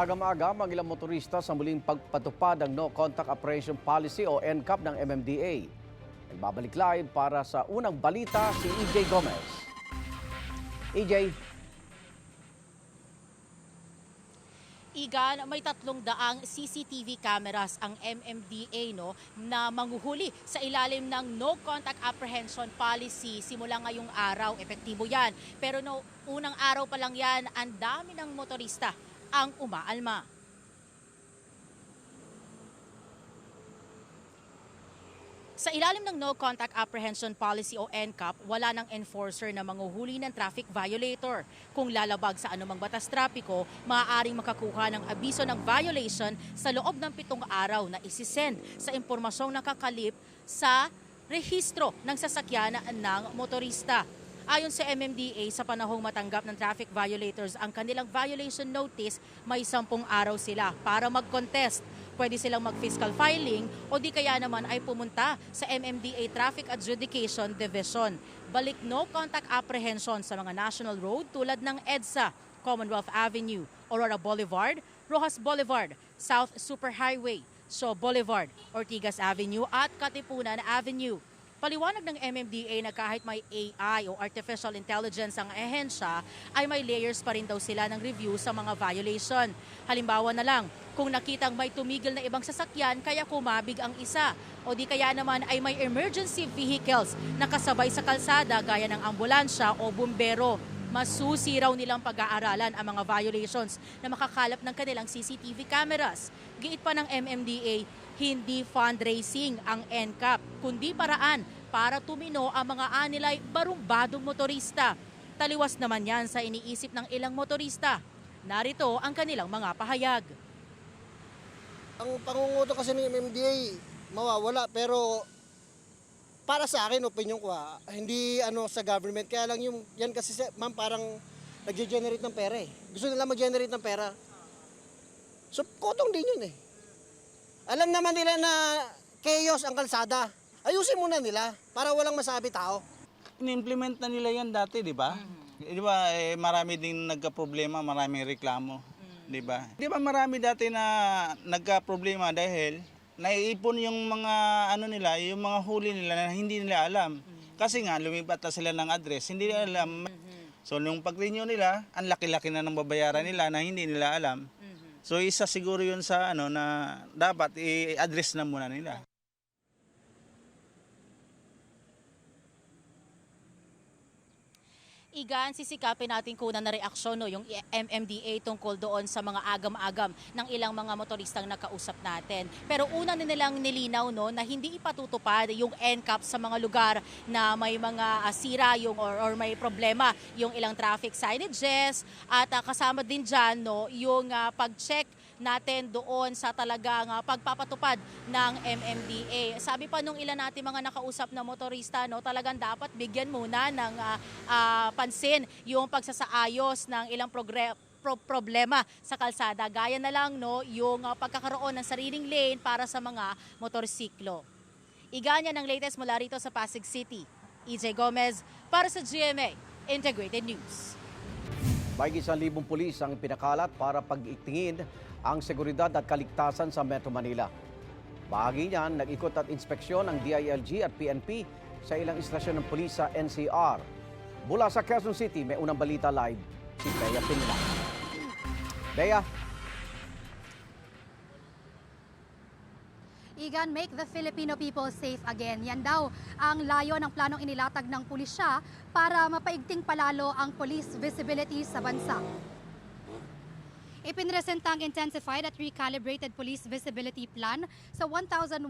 agam-agam ang ilang motorista sa muling pagpatupad ng No Contact Operation Policy o NCAP ng MMDA. Nagbabalik live para sa unang balita si EJ Gomez. EJ, Igan, may tatlong daang CCTV cameras ang MMDA no, na manguhuli sa ilalim ng No Contact Apprehension Policy simula ngayong araw. Epektibo yan. Pero no, unang araw pa lang yan, ang dami ng motorista ang umaalma. Sa ilalim ng No Contact Apprehension Policy o NCAP, wala ng enforcer na manguhuli ng traffic violator. Kung lalabag sa anumang batas trapiko, maaaring makakuha ng abiso ng violation sa loob ng pitong araw na isisend sa impormasyong nakakalip sa rehistro ng sasakyan ng motorista. Ayon sa MMDA, sa panahong matanggap ng traffic violators ang kanilang violation notice, may sampung araw sila para mag-contest. Pwede silang mag-fiscal filing o di kaya naman ay pumunta sa MMDA Traffic Adjudication Division. Balik no contact apprehension sa mga national road tulad ng EDSA, Commonwealth Avenue, Aurora Boulevard, Rojas Boulevard, South Superhighway, So Boulevard, Ortigas Avenue at Katipunan Avenue. Paliwanag ng MMDA na kahit may AI o Artificial Intelligence ang ehensya, ay may layers pa rin daw sila ng review sa mga violation. Halimbawa na lang, kung nakitang may tumigil na ibang sasakyan kaya kumabig ang isa, o di kaya naman ay may emergency vehicles na kasabay sa kalsada gaya ng ambulansya o bumbero. Masusi raw nilang pag-aaralan ang mga violations na makakalap ng kanilang CCTV cameras. Giit pa ng MMDA, hindi fundraising ang NCAP, kundi paraan para tumino ang mga anilay barumbadong motorista. Taliwas naman yan sa iniisip ng ilang motorista. Narito ang kanilang mga pahayag. Ang pangunguto kasi ng MMDA, mawawala. Pero para sa akin, opinion ko ha, hindi ano sa government. Kaya lang yung, yan kasi sa- ma'am parang nag-generate ng pera eh. Gusto nila mag-generate ng pera. So, kotong din yun eh. Alam naman nila na chaos ang kalsada. Ayusin muna nila para walang masabi tao. In-implement na nila yan dati, di ba? Eh, Di ba, eh, marami din nagka-problema, maraming reklamo. Di ba? Di ba marami dati na nagka-problema dahil naiipon yung mga ano nila, yung mga huli nila na hindi nila alam. Kasi nga, lumipat na sila ng address, hindi nila alam. So, nung pag-renew nila, ang laki-laki na ng babayaran nila na hindi nila alam. So, isa siguro yun sa ano na dapat i-address na muna nila. Igan, sisikapin natin kunan na reaksyon no, yung MMDA tungkol doon sa mga agam-agam ng ilang mga motoristang nakausap natin. Pero una na nilang nilinaw no, na hindi ipatutupad yung NCAP sa mga lugar na may mga ah, sira yung, or, or may problema yung ilang traffic signages at ah, kasama din dyan no, yung ah, pag-check natin doon sa talagang ah, pagpapatupad ng MMDA. Sabi pa nung ilan natin mga nakausap na motorista, no, talagang dapat bigyan muna ng ah, ah, pansin yung pagsasaayos ng ilang progre- pro- problema sa kalsada. Gaya na lang no, yung ah, pagkakaroon ng sariling lane para sa mga motorsiklo. Iganya ng latest mula rito sa Pasig City. EJ Gomez para sa GMA Integrated News. Mahigit isang libong pulis ang pinakalat para pag-itingin ang seguridad at kaligtasan sa Metro Manila. Bahagi niyan, nag-ikot at inspeksyon ng DILG at PNP sa ilang istasyon ng pulis sa NCR. Mula sa Quezon City, may unang balita live si Bea Pinila. Bea, Igan, make the Filipino people safe again. Yan daw ang layo ng planong inilatag ng pulisya para mapaigting palalo ang police visibility sa bansa. Ipinresenta ang intensified at recalibrated police visibility plan sa 1,120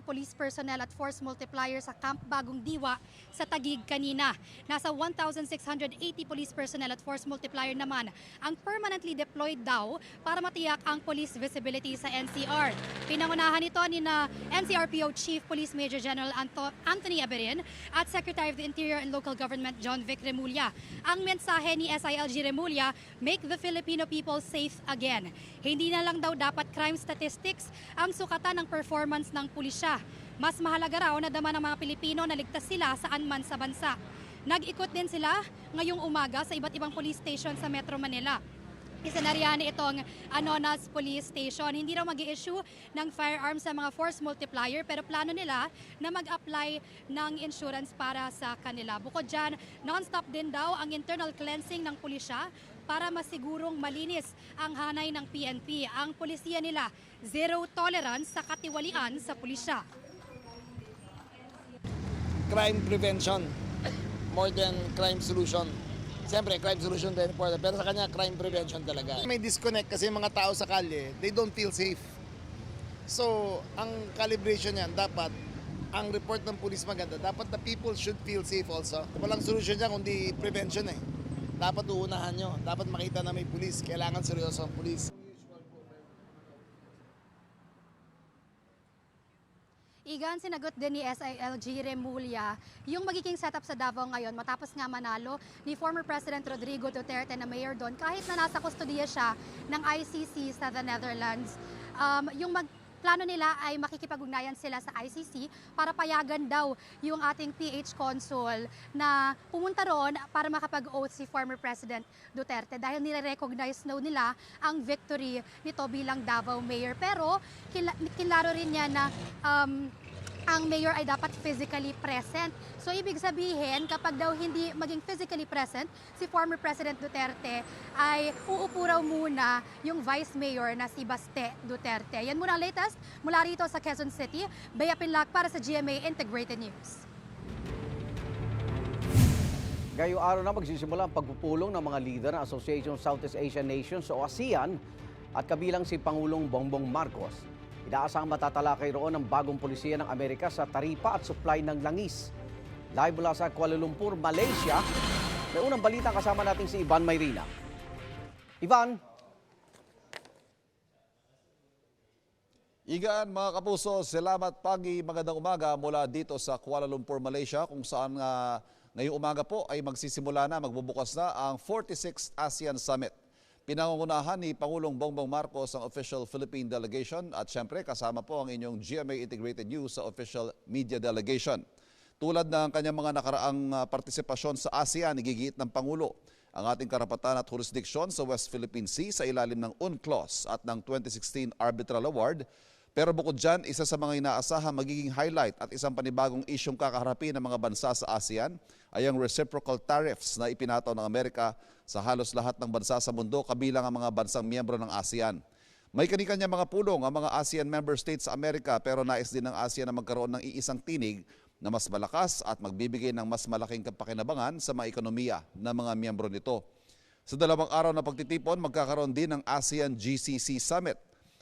police personnel at force multiplier sa Camp Bagong Diwa sa Tagig kanina. Nasa 1,680 police personnel at force multiplier naman ang permanently deployed daw para matiyak ang police visibility sa NCR. Pinangunahan ito ni na NCRPO Chief Police Major General Anto- Anthony Aberin at Secretary of the Interior and Local Government John Vic Remulla. Ang mensahe ni SILG Remulla, make the Filipino people safe again. Hindi na lang daw dapat crime statistics ang sukatan ng performance ng pulisya. Mas mahalaga raw na dama ng mga Pilipino na ligtas sila saan man sa bansa. Nag-ikot din sila ngayong umaga sa iba't ibang police station sa Metro Manila. Isa na riyan itong Anonas Police Station. Hindi raw mag issue ng firearms sa mga force multiplier pero plano nila na mag-apply ng insurance para sa kanila. Bukod dyan, non-stop din daw ang internal cleansing ng pulisya para masigurong malinis ang hanay ng PNP. Ang pulisya nila, zero tolerance sa katiwalian sa pulisya. crime prevention more than crime solution. Siyempre, crime solution din important, pero sa kanya, crime prevention talaga. May disconnect kasi yung mga tao sa kalye, they don't feel safe. So, ang calibration yan, dapat, ang report ng police maganda, dapat the people should feel safe also. Walang solution dyan kundi prevention eh. Dapat uunahan nyo, dapat makita na may police, kailangan seryoso ang police. Igan, sinagot din ni SILG Remulla yung magiging setup sa Davao ngayon matapos nga manalo ni former President Rodrigo Duterte na mayor doon kahit na nasa kustodiya siya ng ICC sa the Netherlands. Um, yung mag plano nila ay makikipag-ugnayan sila sa ICC para payagan daw yung ating PH consul na pumunta roon para makapag-oath si former President Duterte dahil nire-recognize daw nila ang victory nito bilang Davao Mayor. Pero kila- kilaro rin niya na um, ang mayor ay dapat physically present. So ibig sabihin, kapag daw hindi maging physically present, si former President Duterte ay uupo raw muna yung vice mayor na si Baste Duterte. Yan muna latest mula rito sa Quezon City. Bea Pinlac para sa GMA Integrated News. Ngayong araw na magsisimula ang pagpupulong ng mga leader ng Association of Southeast Asian Nations o ASEAN at kabilang si Pangulong Bongbong Marcos. Inaasang matatalakay roon ang bagong polisiya ng Amerika sa taripa at supply ng langis. Live mula sa Kuala Lumpur, Malaysia, may unang balita kasama natin si Ivan Mayrina. Ivan, Igaan mga kapuso, salamat pagi magandang umaga mula dito sa Kuala Lumpur, Malaysia kung saan nga ngayong umaga po ay magsisimula na, magbubukas na ang 46th ASEAN Summit. Pinangungunahan ni Pangulong Bongbong Marcos ang official Philippine delegation at syempre kasama po ang inyong GMA Integrated News sa official media delegation. Tulad ng kanyang mga nakaraang ah, partisipasyon sa ASEAN, igigiit ng Pangulo ang ating karapatan at jurisdiction sa West Philippine Sea sa ilalim ng UNCLOS at ng 2016 Arbitral Award. Pero bukod dyan, isa sa mga inaasahan magiging highlight at isang panibagong isyong kakaharapin ng mga bansa sa ASEAN ay ang reciprocal tariffs na ipinataw ng Amerika sa halos lahat ng bansa sa mundo kabilang ang mga bansang miyembro ng ASEAN. May kanikanya mga pulong ang mga ASEAN member states sa Amerika pero nais din ng ASEAN na magkaroon ng iisang tinig na mas malakas at magbibigay ng mas malaking kapakinabangan sa mga ekonomiya ng mga miyembro nito. Sa dalawang araw na pagtitipon, magkakaroon din ng ASEAN GCC Summit.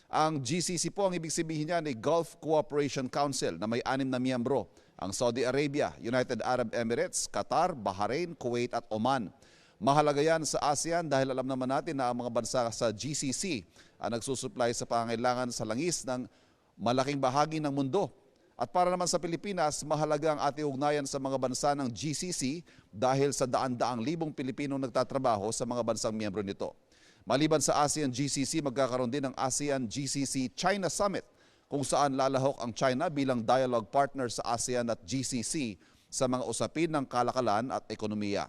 Ang GCC po ang ibig sabihin niya ni Gulf Cooperation Council na may anim na miyembro. Ang Saudi Arabia, United Arab Emirates, Qatar, Bahrain, Kuwait at Oman. Mahalaga yan sa ASEAN dahil alam naman natin na ang mga bansa sa GCC ang nagsusupply sa pangailangan sa langis ng malaking bahagi ng mundo. At para naman sa Pilipinas, mahalaga ang ating ugnayan sa mga bansa ng GCC dahil sa daan-daang libong Pilipinong nagtatrabaho sa mga bansang miyembro nito. Maliban sa ASEAN GCC, magkakaroon din ng ASEAN GCC China Summit kung saan lalahok ang China bilang dialogue partner sa ASEAN at GCC sa mga usapin ng kalakalan at ekonomiya.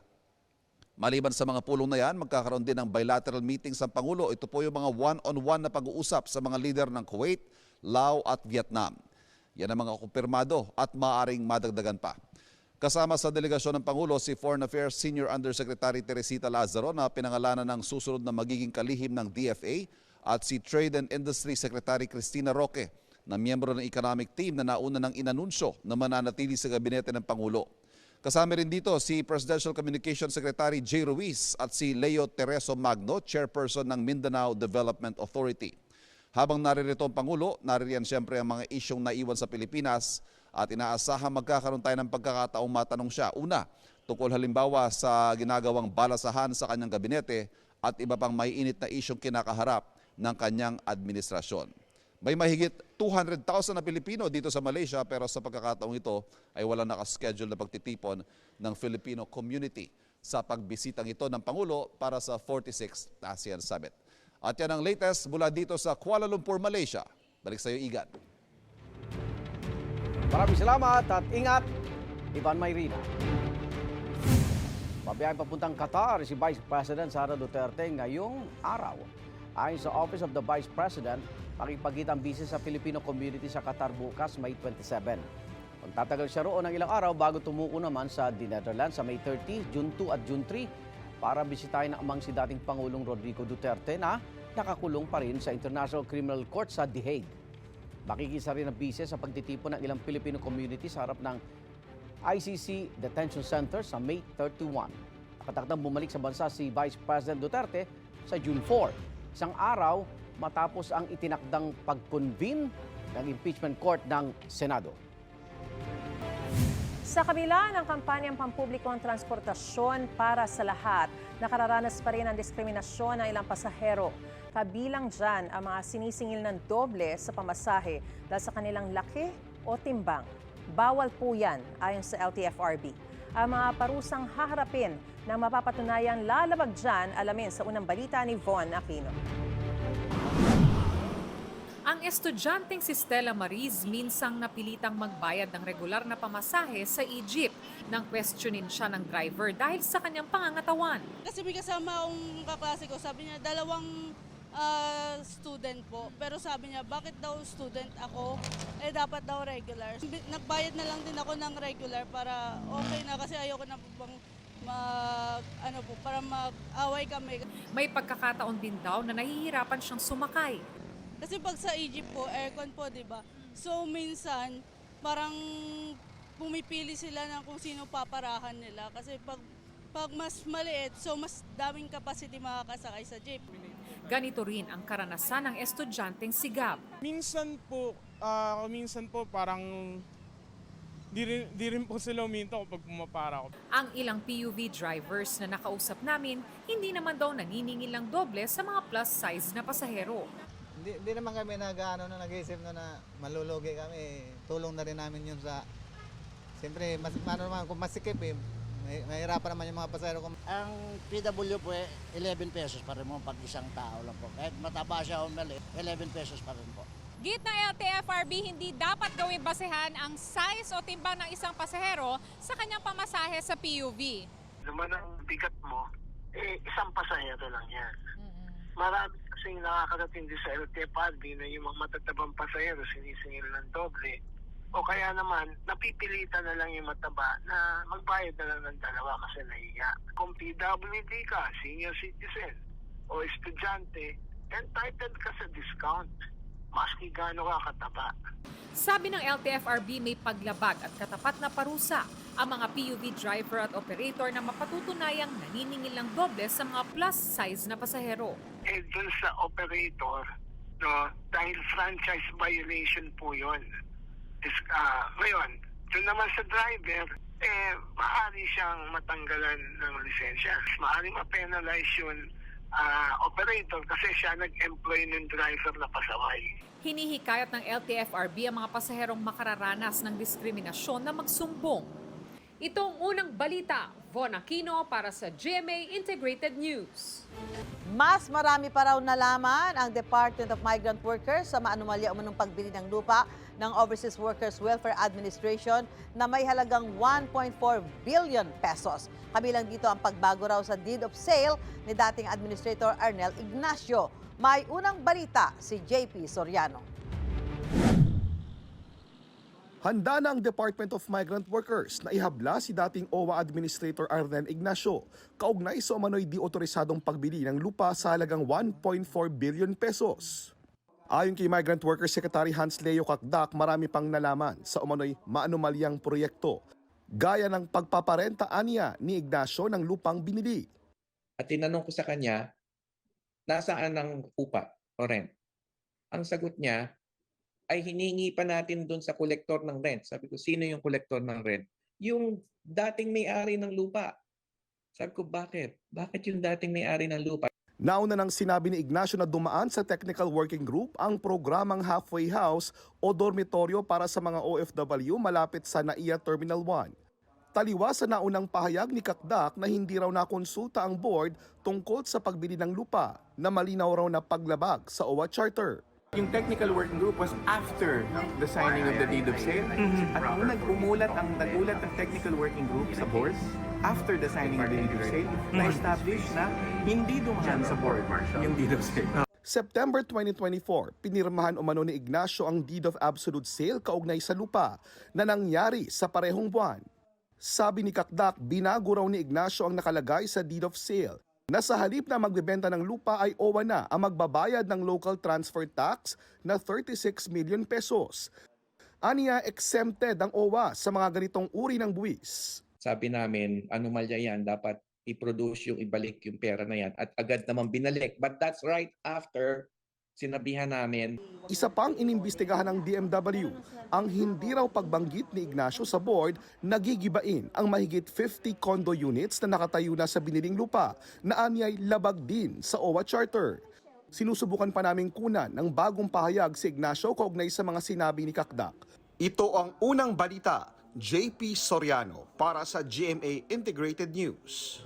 Maliban sa mga pulong na yan, magkakaroon din ng bilateral meetings ang Pangulo. Ito po yung mga one-on-one na pag-uusap sa mga leader ng Kuwait, Laos at Vietnam. Yan ang mga kumpirmado at maaring madagdagan pa. Kasama sa delegasyon ng Pangulo si Foreign Affairs Senior Undersecretary Teresita Lazaro na pinangalanan ng susunod na magiging kalihim ng DFA at si Trade and Industry Secretary Cristina Roque na miyembro ng economic team na nauna ng inanunsyo na mananatili sa gabinete ng Pangulo. Kasama rin dito si Presidential Communications Secretary Jay Ruiz at si Leo Tereso Magno, Chairperson ng Mindanao Development Authority. Habang naririto ang Pangulo, naririyan siyempre ang mga isyong naiwan sa Pilipinas at inaasahan magkakaroon tayo ng pagkakataong matanong siya. Una, tungkol halimbawa sa ginagawang balasahan sa kanyang gabinete at iba pang may init na isyong kinakaharap ng kanyang administrasyon. May mahigit 200,000 na Pilipino dito sa Malaysia pero sa pagkakataong ito ay wala nakaschedule na pagtitipon ng Filipino community sa pagbisitang ito ng Pangulo para sa 46th ASEAN Summit. At yan ang latest mula dito sa Kuala Lumpur, Malaysia. Balik sa iyo, Igan. Maraming salamat at ingat, Ivan Mayrina. Pabiyahe papuntang Qatar si Vice President Sara Duterte ngayong araw. Ayon sa Office of the Vice President, makipagkita ang sa Filipino community sa Qatar bukas May 27. Magtatagal siya roon ng ilang araw bago tumuko naman sa The Netherlands sa May 30, June 2 at June 3 para bisitahin ang amang si dating Pangulong Rodrigo Duterte na nakakulong pa rin sa International Criminal Court sa The Hague. Makikisa rin ang bise sa pagtitipon ng ilang Filipino community sa harap ng ICC Detention Center sa May 31. Nakatakdang bumalik sa bansa si Vice President Duterte sa June 4, isang araw matapos ang itinakdang pag-convene ng impeachment court ng Senado. Sa kabila ng kampanyang pampublikong transportasyon para sa lahat, nakararanas pa rin ang diskriminasyon ng ilang pasahero. Kabilang dyan ang mga sinisingil ng doble sa pamasahe dahil sa kanilang laki o timbang. Bawal po yan ayon sa LTFRB. Ang mga parusang haharapin ng mapapatunayang lalabag dyan, alamin sa unang balita ni Von Aquino. Ang estudyanteng si Stella Mariz minsang napilitang magbayad ng regular na pamasahe sa Egypt nang questionin siya ng driver dahil sa kanyang pangangatawan. Kasi may kasama akong kaklase ko, sabi niya dalawang ah, student po. Pero sabi niya, bakit daw student ako? Eh dapat daw regular. Nagbayad na lang din ako ng regular para okay na kasi ayoko na po bang mag, ano po, para mag-away kami. May pagkakataon din daw na nahihirapan siyang sumakay. Kasi pag sa Egypt po, aircon po, di ba? So minsan, parang pumipili sila ng kung sino paparahan nila. Kasi pag pag mas maliit, so mas daming capacity makakasakay sa jeep. Ganito rin ang karanasan ng estudyanteng si Gab. Minsan po, ah, minsan po parang di rin, di rin po sila uminto kapag pumapara ako. Ang ilang PUV drivers na nakausap namin, hindi naman daw naniningil ng doble sa mga plus size na pasahero. Hindi, hindi naman kami nag ano, na nag-iisip na, na malulugi kami. Tulong na rin namin yun sa... Siyempre, mas, ano naman, kung masikip eh, may, mahirapan naman yung mga pasahero. Kung Ang PW po eh, 11 pesos pa rin mo pag isang tao lang po. Kahit mataba siya o mali, 11 pesos pa rin po. Git na LTFRB, hindi dapat gawing basehan ang size o timbang ng isang pasahero sa kanyang pamasahe sa PUV. Naman ang bigat mo, eh, isang pasahero lang yan. Marami kasing nakakarating din sa LTFRB na yung mga matatabang pasahero sinisingil ng doble. O kaya naman, napipilitan na lang yung mataba na magbayad na lang ng dalawa kasi nahiya. Kung PWD ka, senior citizen, o estudyante, entitled ka sa discount. Maski gaano ka kataba. Sabi ng LTFRB may paglabag at katapat na parusa ang mga PUV driver at operator na mapatutunayang naniningil ng doble sa mga plus size na pasahero. eh dun sa operator, no, dahil franchise violation po yun. Ah, ngayon, dun naman sa driver, eh, maaari siyang matanggalan ng lisensya. Maaari ma-penalize yun ah, operator kasi siya nag-employ ng driver na pasaway. Hinihikayat ng LTFRB ang mga pasaherong makararanas ng diskriminasyon na magsumbong. Itong unang balita, Von Aquino para sa GMA Integrated News. Mas marami pa raw nalaman ang Department of Migrant Workers sa maanumalya umunong pagbili ng lupa ng Overseas Workers Welfare Administration na may halagang 1.4 billion pesos. Kabilang dito ang pagbago raw sa deed of sale ni dating Administrator Arnel Ignacio. May unang balita si JP Soriano. Handa na ang Department of Migrant Workers na ihabla si dating OWA Administrator Arnel Ignacio kaugnay sa umano'y di otorisadong pagbili ng lupa sa halagang 1.4 billion pesos. Ayon kay Migrant Workers Secretary Hans Leo Kakdak, marami pang nalaman sa umano'y maanumalyang proyekto gaya ng pagpaparenta aniya ni Ignacio ng lupang binili. At tinanong ko sa kanya, nasaan ang upa o rent? Ang sagot niya, ay hiningi pa natin doon sa kolektor ng rent. Sabi ko, sino yung kolektor ng rent? Yung dating may-ari ng lupa. Sabi ko, bakit? Bakit yung dating may-ari ng lupa? Nauna nang sinabi ni Ignacio na dumaan sa Technical Working Group ang programang Halfway House o dormitoryo para sa mga OFW malapit sa NAIA Terminal 1. Taliwa sa naunang pahayag ni Kakdak na hindi raw nakonsulta ang board tungkol sa pagbili ng lupa na malinaw raw na paglabag sa OWA Charter. Yung technical working group was after the signing of the deed of sale. At nung nag-umulat ang nagulat ang technical working group sa board, after the signing of the deed of sale, na-establish na hindi dumaan sa board yung deed of sale. September 2024, pinirmahan umano ni Ignacio ang deed of absolute sale kaugnay sa lupa na nangyari sa parehong buwan. Sabi ni Kakdak, binago raw ni Ignacio ang nakalagay sa deed of sale na sa halip na magbebenta ng lupa ay OWA na ang magbabayad ng local transfer tax na 36 million pesos. Aniya exempted ang OWA sa mga ganitong uri ng buwis. Sabi namin, anomalya yan, dapat i-produce yung ibalik yung pera na yan at agad naman binalik. But that's right after sinabihan namin Isa pang inimbestigahan ng DMW ang hindi raw pagbanggit ni Ignacio sa board nagigibain ang mahigit 50 condo units na nakatayo na sa biniling lupa na anyay labag din sa OWA Charter. Sinusubukan pa naming kunan ng bagong pahayag si Ignacio kaugnay sa mga sinabi ni Kakdak. Ito ang unang balita, JP Soriano para sa GMA Integrated News.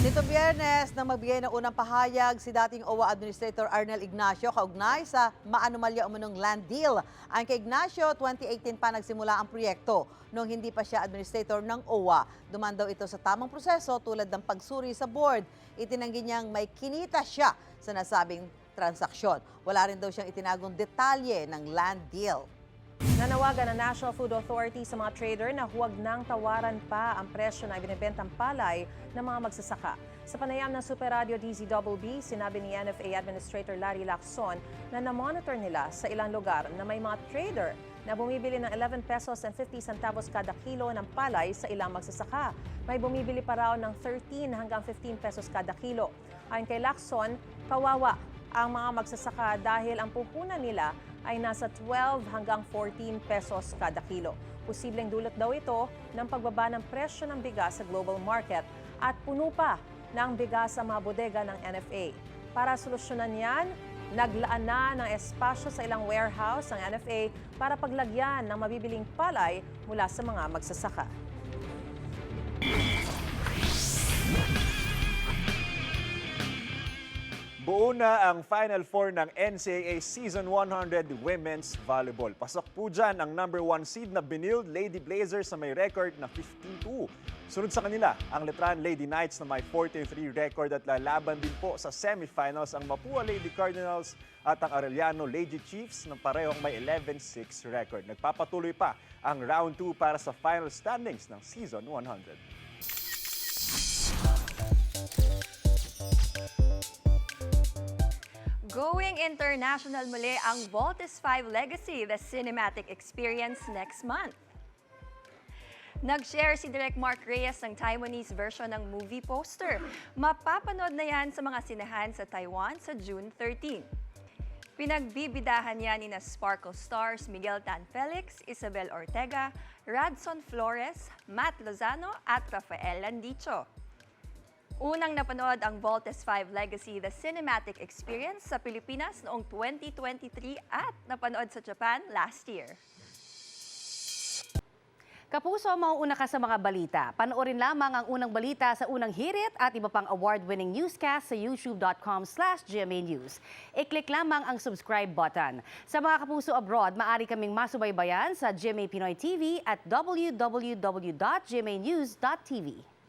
Nito biyernes, nang magbigay ng unang pahayag si dating OWA Administrator Arnel Ignacio kaugnay sa maanumalya umunong land deal. Ang kay Ignacio, 2018 pa nagsimula ang proyekto nung hindi pa siya administrator ng OWA. Duman daw ito sa tamang proseso tulad ng pagsuri sa board. Itinanggi niyang may kinita siya sa nasabing transaksyon. Wala rin daw siyang itinagong detalye ng land deal. Nanawagan ang National Food Authority sa mga trader na huwag nang tawaran pa ang presyo na ibinibentang palay ng mga magsasaka. Sa panayam ng Super Radio DZBB, sinabi ni NFA Administrator Larry Lacson na na-monitor nila sa ilang lugar na may mga trader na bumibili ng 11 pesos and 50 centavos kada kilo ng palay sa ilang magsasaka. May bumibili pa raw ng 13 hanggang 15 pesos kada kilo. Ayon kay Lacson, kawawa ang mga magsasaka dahil ang puhunan nila ay nasa 12 hanggang 14 pesos kada kilo. Posibleng dulot daw ito ng pagbaba ng presyo ng bigas sa global market at puno pa ng bigas sa mga bodega ng NFA. Para solusyonan yan, naglaan na ng espasyo sa ilang warehouse ng NFA para paglagyan ng mabibiling palay mula sa mga magsasaka. Buo na ang Final Four ng NCAA Season 100 Women's Volleyball. Pasok po dyan ang number one seed na Benilde Lady Blazers na may record na 15-2. Sunod sa kanila, ang Letran Lady Knights na may 14-3 record at lalaban din po sa semifinals ang Mapua Lady Cardinals at ang Arellano Lady Chiefs na parehong may 11-6 record. Nagpapatuloy pa ang round 2 para sa final standings ng Season 100. Going international muli ang Voltes 5 Legacy, the cinematic experience next month. Nag-share si Direk Mark Reyes ng Taiwanese version ng movie poster. Mapapanood na yan sa mga sinehan sa Taiwan sa June 13. Pinagbibidahan niya ni na Sparkle Stars Miguel Tan Felix, Isabel Ortega, Radson Flores, Matt Lozano at Rafael Landicho. Unang napanood ang Voltes 5 Legacy The Cinematic Experience sa Pilipinas noong 2023 at napanood sa Japan last year. Kapuso, mauuna ka sa mga balita. Panoorin lamang ang unang balita sa unang hirit at iba pang award-winning newscast sa youtube.com slash GMA News. I-click lamang ang subscribe button. Sa mga kapuso abroad, maaari kaming masubaybayan sa GMA Pinoy TV at www.gmanews.tv.